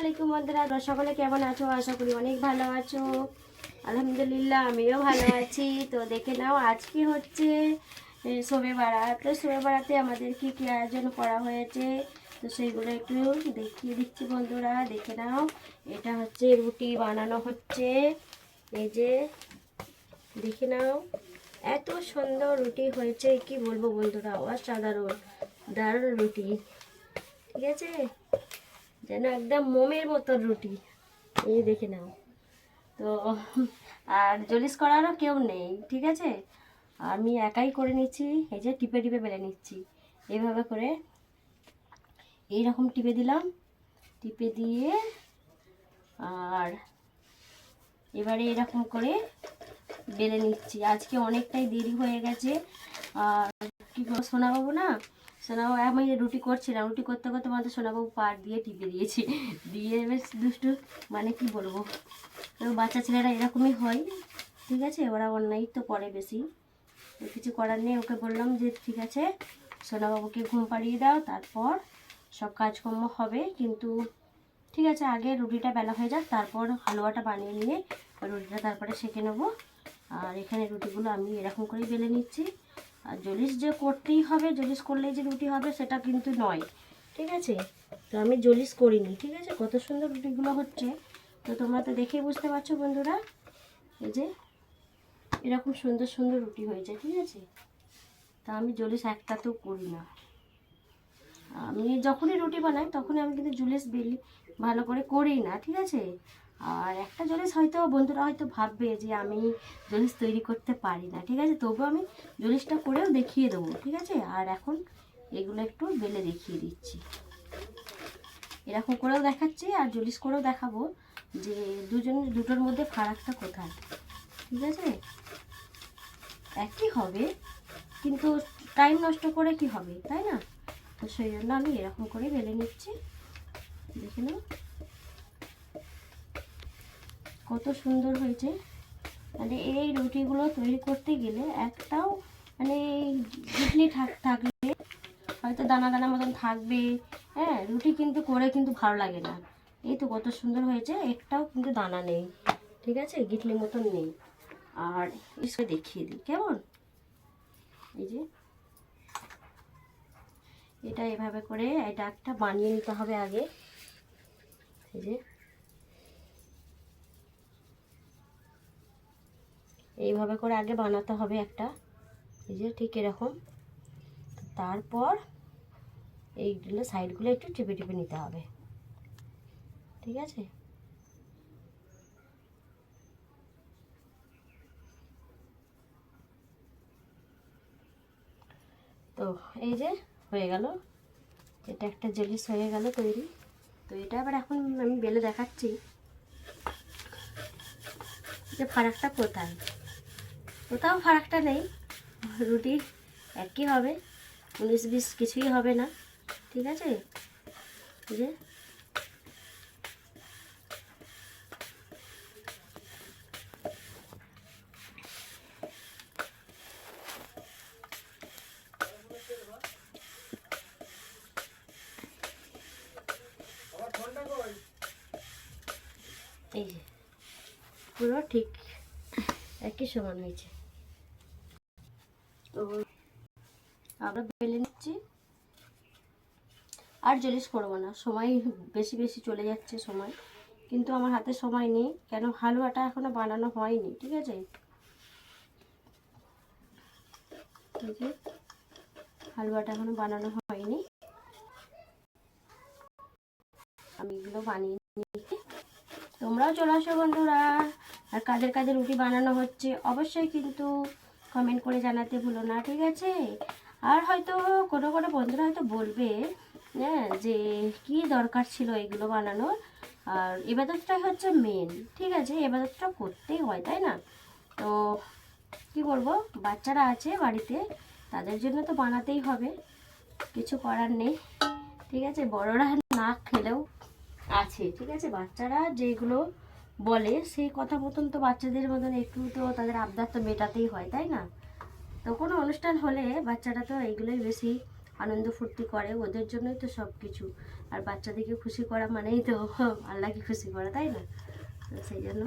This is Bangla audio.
আসসালামাইকুম বন্ধুরা সকলে কেমন আছো? আশা করি অনেক ভালো আছো। আলহামদুলিল্লাহ, আমিও ভালো আছি। তো দেখে নাও, আজকে হচ্ছে শবে বারাত তো শবে বারাতে আমাদের কি কি আয়োজন করা হয়েছে? তো সেইগুলো একটু দেখিয়ে দিচ্ছি বন্ধুরা, দেখে নাও। এটা হচ্ছে রুটি বানানো হচ্ছে। এই যে, দেখে নাও। এত সুন্দর রুটি হয়েছে, কি বলব বন্ধুরা? অসাধারণ, দারুণ রুটি। ঠিক আছে? যেন একদম মোমের মতো রুটি। এই দেখে নাও। তো, আর জলিস করারও কেউ নেই, ঠিক আছে? আমি একাই করে নিচ্ছি, এই যে টিপে টিপে বেলে নিচ্ছি। এইভাবে করে এইরকম টিপে দিলাম। টিপে দিয়ে, আর এবারে এরকম করে বেলে নিচ্ছি। আজকে অনেকটাই দেরি হয়ে গেছে। আর কী করব শোনাবাবু না সোনাবাবু আমি রুটি করছিলাম রুটি করতে করতে আমাদের সোনাবাবু পার দিয়ে টিপে দিয়েছি। দিয়ে বেশ দুষ্টু মানে কি বলব? বাচ্চা ছেলেরা এরকমই হয়, ঠিক আছে? ওরা অন্যায় তো করে বেশি। কিছু করার নেই, ওকে বললাম যে, ঠিক আছে, সোনাবাবুকে ঘুম পাড়িয়ে দাও, তারপর সব কাজকর্ম হবে। কিন্তু ঠিক আছে, আগে রুটিটা বেলা হয়ে যাক, তারপর হালুয়াটা বানিয়ে নিয়ে রুটিটা তারপরে সেঁকে নেব। আর এখানে রুটিগুলো আমি এরকম করেই বেলে নিচ্ছি। আর জলিস যে করতেই হবে জলিস করলেই যে রুটি হবে, সেটা কিন্তু নয়। ঠিক আছে? তো আমি জলিস করিনি, ঠিক আছে? কত সুন্দর রুটিগুলো হচ্ছে। তো তোমরা তো দেখেই বুঝতে পারছ বন্ধুরা, এই যে এরকম সুন্দর সুন্দর রুটি হয়েছে, ঠিক আছে? তা আমি জলিস একটাতেও করি না। আমি যখনই রুটি বানাই, তখনই আমি কিন্তু জুলিস বেলি ভালো করে করি না, ঠিক আছে? আর একটা জলিস হয়তো বন্ধুরা হয়তো ভাববে যে আমি জলিস তৈরি করতে পারি না, ঠিক আছে? তবু আমি জলিসটা করেও দেখিয়ে দেবো, ঠিক আছে? আর এখন এগুলো একটু বেলে দেখিয়ে দিচ্ছি। এরকম করেও দেখাচ্ছি আর জলিস করেও দেখাবো যে দুজনের দুটোর মধ্যে ফারাকটা কোথায়, ঠিক আছে? একই হবে, কিন্তু টাইম নষ্ট করে কি হবে, তাই না? তো সেই জন্য আমি এরকম করে বেলে নিচ্ছি। দেখে নাও। কত সুন্দর হয়েছে। মানে এই রুটিগুলো তৈরি করতে গেলে একটাও মানে ইডলি থাক থাকলে হয়তো দানা দানা মতন থাকবে। হ্যাঁ রুটি কিন্তু করে কিন্তু ভালো লাগে না। এই তো কত সুন্দর হয়েছে, একটাও কিন্তু দানা নেই। ঠিক আছে? গিটলির মতন নেই। আর এসে দেখিয়ে দিই, কেমন? এই যে। এটা এভাবে করে এটা একটা বানিয়ে নিতে হবে আগে। এই যে। এইভাবে করে আগে বানাতে হবে একটা। এই যে ঠিক এরকম। তারপর এইগুলো সাইডগুলো একটু টিপে টিপে নিতে হবে। ঠিক আছে? তো এই যে হয়ে গেল। এটা একটা জেলিস হয়ে গেল তৈরি। তো এটা আবার এখন আমি বেলে দেখাচ্ছি যে ফারাকটা কোথায়? কোথাও ফারাকটা নেই। রুটি একই হবে উনিশ বিশ কিছুই হবে না, ঠিক আছে? যে। এই যে। পুরো ঠিক একই সমান হয়েছে। তো আমরা বেলে নিচ্ছি। আর জলিস করব না, সময় বেশি বেশি চলে যাচ্ছে সময়। কিন্তু আমার হাতে সময় নেই, কেন হালুয়াটা এখনও বানানো হয়নি, ঠিক আছে? হালুয়াটা এখনও বানানো হয়নি। আমি এগুলো বানিয়ে নিচ্ছি। তোমরাও চলে আসো বন্ধুরা। আর কাদের কাদের রুটি বানানো হচ্ছে, অবশ্যই কিন্তু কমেন্ট করে জানাতে ভুলো না, ঠিক আছে? আর হয়তো কোনো কোনো বন্ধুরা হয়তো বলবে হ্যাঁ যে কি দরকার ছিল এগুলো বানানোর? আর এবাদতটাই হচ্ছে মেন ঠিক আছে? এবাদতটা করতেই হয়, তাই না? তো কি বলব, বাচ্চারা আছে বাড়িতে, তাদের জন্য তো বানাতেই হবে। কিছু করার নেই, ঠিক আছে? বড়রা না খেলেও আছে, ঠিক আছে? বাচ্চারা যেগুলো বলে, সেই কথা মতন তো বাচ্চাদের মতন একটু তো তাদের আবদার তো মেটাতেই হয়, তাই না? তো কোনো অনুষ্ঠান হলে বাচ্চারা তো এইগুলোই বেশি আনন্দ ফুর্তি করে, ওদের জন্যই তো সব কিছু আর বাচ্চাদেরকে খুশি করা মানেই তো আল্লাহকে খুশি করা, তাই না? সেই জন্য